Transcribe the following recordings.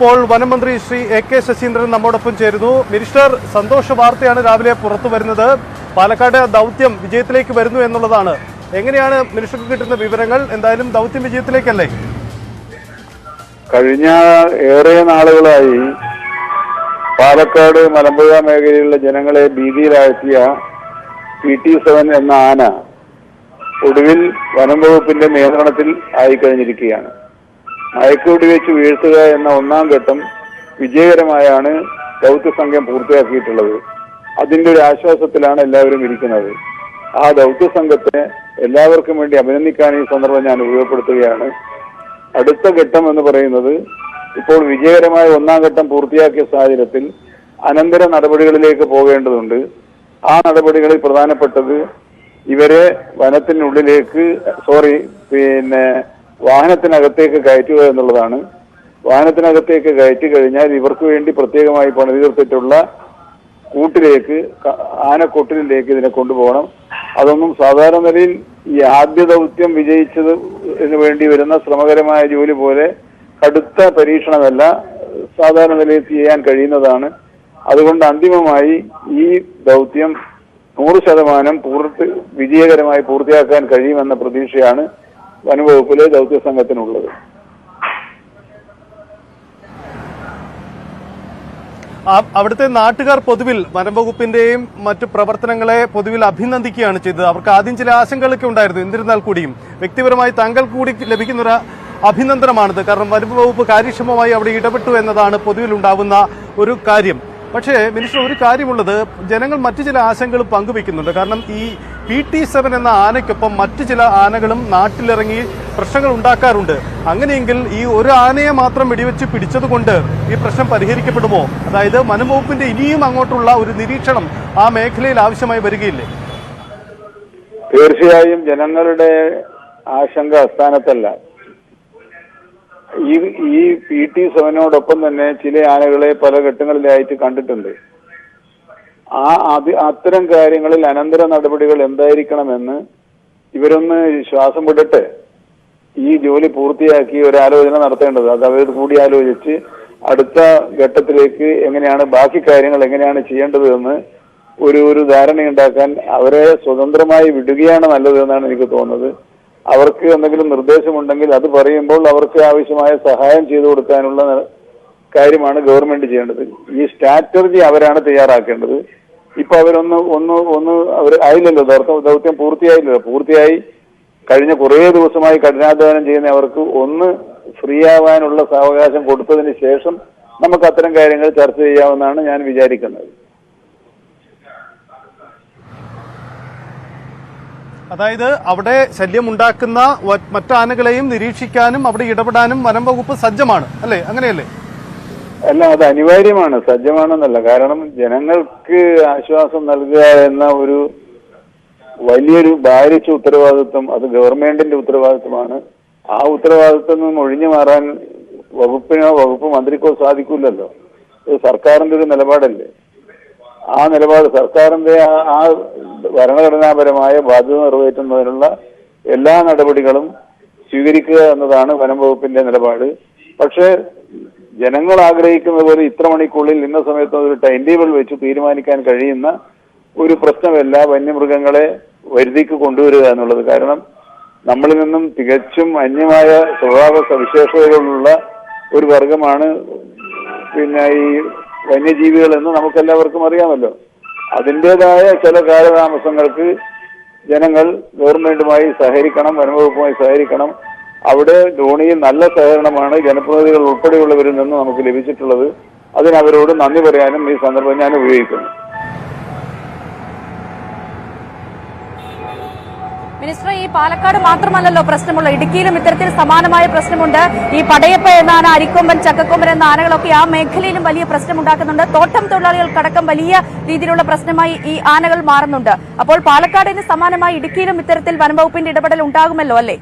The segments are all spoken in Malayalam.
ഇപ്പോൾ വനമന്ത്രി ശ്രീ എ കെ ശശീന്ദ്രൻ നമ്മോടൊപ്പം ചേരുന്നു. മിനിസ്റ്റർ സന്തോഷ വാർത്തയാണ് രാവിലെ പുറത്തു വരുന്നത്. പാലക്കാട് ദൗത്യം വിജയത്തിലേക്ക് വരുന്നു എന്നുള്ളതാണ്. എങ്ങനെയാണ് മിനിസ്റ്റർക്ക് കിട്ടുന്ന വിവരങ്ങൾ? എന്തായാലും ദൗത്യം വിജയത്തിലേക്കല്ലേ? കഴിഞ്ഞ ഏറെ നാളുകളായി പാലക്കാട് മലമ്പുഴ മേഖലയിലുള്ള ജനങ്ങളെ ഭീതിയിലാഴ്ത്തിയ പി ടി സെവൻ എന്ന ആന ഒടുവിൽ വനം വകുപ്പിന്റെ നിയന്ത്രണത്തിൽ ആയിക്കഴിഞ്ഞിരിക്കുകയാണ്. മയക്കുവെടി വെച്ച് വീഴ്ത്തുക എന്ന ഒന്നാം ഘട്ടം വിജയകരമായാണ് ദൗത്യസംഘം പൂർത്തിയാക്കിയിട്ടുള്ളത്. അതിന്റെ ഒരു ആശ്വാസത്തിലാണ് എല്ലാവരും ഇരിക്കുന്നത്. ആ ദൗത്യസംഘത്തെ എല്ലാവർക്കും വേണ്ടി അഭിനന്ദിക്കാൻ ഈ സന്ദർഭം ഞാൻ ഉപയോഗപ്പെടുത്തുകയാണ്. അടുത്ത ഘട്ടം എന്ന് പറയുന്നത് ഇപ്പോൾ വിജയകരമായ ഒന്നാം ഘട്ടം പൂർത്തിയാക്കിയ സാഹചര്യത്തിൽ അനന്തര നടപടികളിലേക്ക് പോകേണ്ടതുണ്ട്. ആ നടപടികളിൽ പ്രധാനപ്പെട്ടത് ഇവരെ വനത്തിനുള്ളിലേക്ക് സോറി പിന്നെ വാഹനത്തിനകത്തേക്ക് കയറ്റുക എന്നുള്ളതാണ്. വാഹനത്തിനകത്തേക്ക് കയറ്റി കഴിഞ്ഞാൽ ഇവർക്ക് വേണ്ടി പ്രത്യേകമായി പണിതീർത്തിട്ടുള്ള കൂട്ടിലേക്ക് ആനക്കൂട്ടിലേക്ക് ആനക്കൊട്ടിലേക്ക് ഇതിനെ കൊണ്ടുപോകണം. അതൊന്നും സാധാരണ നിലയിൽ ഈ ആദ്യ ദൗത്യം വിജയിച്ചത് വേണ്ടി വരുന്ന ശ്രമകരമായ ജോലി പോലെ കടുത്ത പരീക്ഷണമല്ല സാധാരണ നിലയിൽ ചെയ്യാൻ കഴിയുന്നതാണ്. അതുകൊണ്ട് അന്തിമമായി ഈ ദൗത്യം നൂറ് ശതമാനം പൂർത്തി വിജയകരമായി പൂർത്തിയാക്കാൻ കഴിയുമെന്ന പ്രതീക്ഷയാണ് വനംവകുപ്പിലെ ദൗത്യ സംഘത്തിനുള്ളത് അവിടുത്തെ നാട്ടുകാർ പൊതുവിൽ വനംവകുപ്പിന്റെയും മറ്റു പ്രവർത്തനങ്ങളെ പൊതുവിൽ അഭിനന്ദിക്കുകയാണ് ചെയ്തത്. അവർക്ക് ആദ്യം ചില ആശങ്കകളൊക്കെ ഉണ്ടായിരുന്നു. എന്നിരുന്നാൽ കൂടിയും വ്യക്തിപരമായി താങ്കൾ കൂടി ലഭിക്കുന്ന ഒരു അഭിനന്ദനമാണിത്. കാരണം വനം വകുപ്പ് കാര്യക്ഷമമായി അവിടെ ഇടപെട്ടു എന്നതാണ് പൊതുവിൽ ഉണ്ടാവുന്ന ഒരു കാര്യം. പക്ഷേ മിനിസ്റ്റർ ഒരു കാര്യമുള്ളത് ജനങ്ങൾ മറ്റു ചില ആശങ്കകൾ പങ്കുവെക്കുന്നുണ്ട്. കാരണം ഈ പി ടി സെവൻ എന്ന ആനയ്ക്കൊപ്പം മറ്റു ചില ആനകളും നാട്ടിലിറങ്ങി പ്രശ്നങ്ങൾ ഉണ്ടാക്കാറുണ്ട്. അങ്ങനെയെങ്കിൽ ഈ ഒരു ആനയെ മാത്രം വെടിവെച്ച് പിടിച്ചതുകൊണ്ട് ഈ പ്രശ്നം പരിഹരിക്കപ്പെടുമോ? അതായത് വനംവകുപ്പിന്റെ ഇനിയും അങ്ങോട്ടുള്ള ഒരു നിരീക്ഷണം ആ മേഖലയിൽ ആവശ്യമായി വരികയില്ലേ? തീർച്ചയായും ജനങ്ങളുടെ ആശങ്ക അസ്ഥാനത്തല്ല. ഈ ഈ പി ടി സെവനോടൊപ്പം തന്നെ ചില ആനകളെ പല ഘട്ടങ്ങളിലായിട്ട് കണ്ടിട്ടുണ്ട്. ആ അത് അത്തരം കാര്യങ്ങളിൽ അനന്തര നടപടികൾ എന്തായിരിക്കണമെന്ന് ഇവരൊന്ന് ശ്വാസം വിടട്ടെ ഈ ജോലി പൂർത്തിയാക്കി ഒരു ആലോചന നടത്തേണ്ടത്. അത് അവർ കൂടി ആലോചിച്ച് അടുത്ത ഘട്ടത്തിലേക്ക് എങ്ങനെയാണ് ബാക്കി കാര്യങ്ങൾ എങ്ങനെയാണ് ചെയ്യേണ്ടത് എന്ന് ഒരു ഒരു ധാരണയുണ്ടാക്കാൻ അവരെ സ്വതന്ത്രമായി വിടുകയാണ് നല്ലത് എന്നാണ് എനിക്ക് തോന്നുന്നത്. അവർക്ക് എന്തെങ്കിലും നിർദ്ദേശമുണ്ടെങ്കിൽ അത് പറയുമ്പോൾ അവർക്ക് ആവശ്യമായ സഹായം ചെയ്തു കൊടുക്കാനുള്ള കാര്യമാണ് ഗവൺമെന്റ് ചെയ്യേണ്ടത്. ഈ സ്ട്രാറ്റജി അവരാണ് തയ്യാറാക്കേണ്ടത്. ഇപ്പൊ അവരൊന്ന് ഒന്ന് ഒന്ന് അവർ ആയില്ലല്ലോ. ദൗത്യം പൂർത്തിയായില്ലല്ലോ. പൂർത്തിയായി കഴിഞ്ഞ കുറേ ദിവസമായി കഠിനാധ്വാനം ചെയ്യുന്ന അവർക്ക് ഒന്ന് ഫ്രീ ആവാനുള്ള സാവകാശം കൊടുത്തതിന് ശേഷം നമുക്ക് അത്തരം കാര്യങ്ങൾ ചർച്ച ചെയ്യാമെന്നാണ് ഞാൻ വിചാരിക്കുന്നത്. അതായത് അവിടെ ശല്യം ഉണ്ടാക്കുന്ന മറ്റാനകളെയും നിരീക്ഷിക്കാനും അവിടെ ഇടപെടാനും വനം വകുപ്പ് സജ്ജമാണ്. അല്ലേ? അങ്ങനെയല്ലേ? അല്ല അത് അനിവാര്യമാണ് സജ്ജമാണെന്നല്ല. കാരണം ജനങ്ങൾക്ക് ആശ്വാസം നൽകുക എന്ന ഒരു വലിയൊരു ഭാരിച്ച ഉത്തരവാദിത്വം അത് ഗവൺമെന്റിന്റെ ഉത്തരവാദിത്വമാണ്. ആ ഉത്തരവാദിത്വം നിന്നും ഒഴിഞ്ഞു മാറാൻ വകുപ്പിനോ വകുപ്പ് മന്ത്രിക്കോ സാധിക്കില്ലല്ലോ ഇത് സർക്കാരിന്റെ ഒരു നിലപാടല്ലേ. ആ നിലപാട് സർക്കാരിന്റെ ആ- ഭരണഘടനാപരമായ ബാധ്യത നിറവേറ്റുന്നതിനുള്ള എല്ലാ നടപടികളും സ്വീകരിക്കുക എന്നതാണ് വനം വകുപ്പിന്റെ നിലപാട്. പക്ഷേ ജനങ്ങൾ ആഗ്രഹിക്കുന്ന പോലെ ഇത്ര മണിക്കുള്ളിൽ ഇന്ന സമയത്ത് ഒരു ടൈം ടേബിൾ വെച്ച് തീരുമാനിക്കാൻ കഴിയുന്ന ഒരു പ്രശ്നമല്ല വന്യമൃഗങ്ങളെ വരുതിക്ക് കൊണ്ടുവരിക എന്നുള്ളത്. കാരണം നമ്മളിൽ നിന്നും തികച്ചും അന്യമായ സ്വഭാവ സവിശേഷതകളുള്ള ഒരു വർഗമാണ് പിന്നെ ഈ വന്യജീവികൾ എന്ന് നമുക്കെല്ലാവർക്കും അറിയാമല്ലോ. അതിന്റെതായ ചില കാലതാമസങ്ങൾക്ക് ജനങ്ങൾ ഗവൺമെന്റുമായി സഹകരിക്കണം വനംവകുപ്പുമായി സഹകരിക്കണം. അവിടെ ധോണിയിൽ നല്ല സഹകരണമാണ് ജനപ്രതിനിധികൾ ഉൾപ്പെടെയുള്ളവരിൽ നിന്ന് നമുക്ക് ലഭിച്ചിട്ടുള്ളത്. അതിനവരോട് നന്ദി പറയാനും ഈ സന്ദർഭം ഞാൻ ഉപയോഗിക്കുന്നു. മിനിസ്റ്റർ ഈ പാലക്കാട് മാത്രമല്ലല്ലോ പ്രശ്നമുള്ള ഇടുക്കിയിലും ഇത്തരത്തിൽ സമാനമായ പ്രശ്നമുണ്ട്. ഈ പടയപ്പ എന്ന ആന അരിക്കൊമ്പൻ ചക്കക്കൊമ്പൻ എന്ന ആനകളൊക്കെ ആ മേഖലയിലും വലിയ പ്രശ്നമുണ്ടാക്കുന്നുണ്ട്. തോട്ടം തൊഴിലാളികൾക്കടക്കം വലിയ രീതിയിലുള്ള പ്രശ്നമായി ഈ ആനകൾ മാറുന്നുണ്ട്. അപ്പോൾ പാലക്കാടിന് സമാനമായി ഇടുക്കിയിലും ഇത്തരത്തിൽ വനംവകുപ്പിന്റെ ഇടപെടൽ ഉണ്ടാകുമല്ലോ അല്ലേ?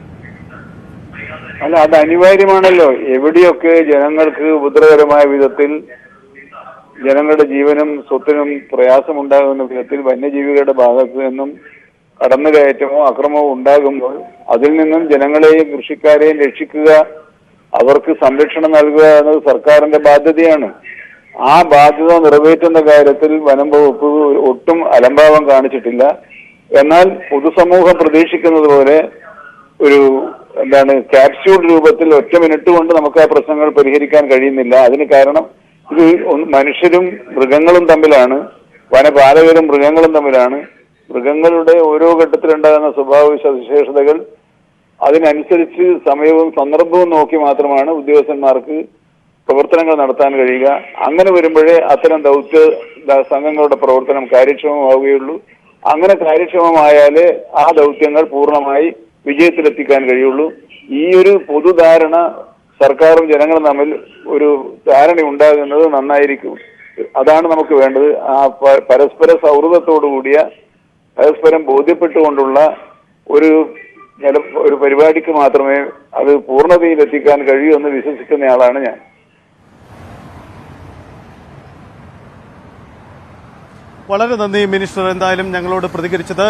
അല്ല അത് അനിവാര്യമാണല്ലോ. എവിടെയൊക്കെ ജനങ്ങൾക്ക് ഉപദ്രവകരമായ വിധത്തിൽ ജനങ്ങളുടെ ജീവനും സ്വത്തിനും പ്രയാസമുണ്ടാകുന്ന വിധത്തിൽ വന്യജീവികളുടെ ഭാഗത്ത് നിന്നും കടന്നുകയറ്റമോ അക്രമമോ ഉണ്ടാകുമ്പോൾ അതിൽ നിന്നും ജനങ്ങളെയും കൃഷിക്കാരെയും രക്ഷിക്കുക അവർക്ക് സംരക്ഷണം നൽകുക എന്നത് സർക്കാരിന്റെ ബാധ്യതയാണ്. ആ ബാധ്യത നിറവേറ്റുന്ന കാര്യത്തിൽ വനം വകുപ്പ് ഒട്ടും അലംഭാവം കാണിച്ചിട്ടില്ല. എന്നാൽ പൊതുസമൂഹം പ്രതീക്ഷിക്കുന്നത് പോലെ ഒരു എന്താണ് ക്യാപ്സ്യൂൾ രൂപത്തിൽ ഒറ്റ മിനിറ്റ് കൊണ്ട് നമുക്ക് ആ പ്രശ്നങ്ങൾ പരിഹരിക്കാൻ കഴിയുന്നില്ല. അതിന് കാരണം ഇത് മനുഷ്യരും മൃഗങ്ങളും തമ്മിലാണ്. വനപാലകരും മൃഗങ്ങളും തമ്മിലാണ്. മൃഗങ്ങളുടെ ഓരോ ഘട്ടത്തിലുണ്ടാകുന്ന സ്വഭാവ സവിശേഷതകൾ അതിനനുസരിച്ച് സമയവും സന്ദർഭവും നോക്കി മാത്രമാണ് ഉദ്യോഗസ്ഥന്മാർക്ക് പ്രവർത്തനങ്ങൾ നടത്താൻ കഴിയുക. അങ്ങനെ വരുമ്പോഴേ അത്തരം ദൗത്യ സംഘങ്ങളുടെ പ്രവർത്തനം കാര്യക്ഷമമാവുകയുള്ളൂ. അങ്ങനെ കാര്യക്ഷമമായാലേ ആ ദൗത്യങ്ങൾ പൂർണമായി വിജയത്തിലെത്തിക്കാൻ കഴിയുള്ളൂ. ഈ ഒരു പൊതുധാരണ സർക്കാരും ജനങ്ങളും തമ്മിൽ ഒരു ധാരണ ഉണ്ടാകുന്നത് നന്നായിരിക്കും. അതാണ് നമുക്ക് വേണ്ടത്. ആ പരസ്പര സൗഹൃദത്തോടു കൂടിയ പരസ്പരം ബോധ്യപ്പെട്ടുകൊണ്ടുള്ള ഒരു നില ഒരു പരിപാടിക്ക് മാത്രമേ അത് പൂർണതയിലെത്തിക്കാൻ കഴിയൂ എന്ന് വിശ്വസിക്കുന്നയാളാണ് ഞാൻ. വളരെ നന്ദി മിനിസ്റ്റർ. എന്തായാലും ഞങ്ങളോട് പ്രതികരിച്ചത്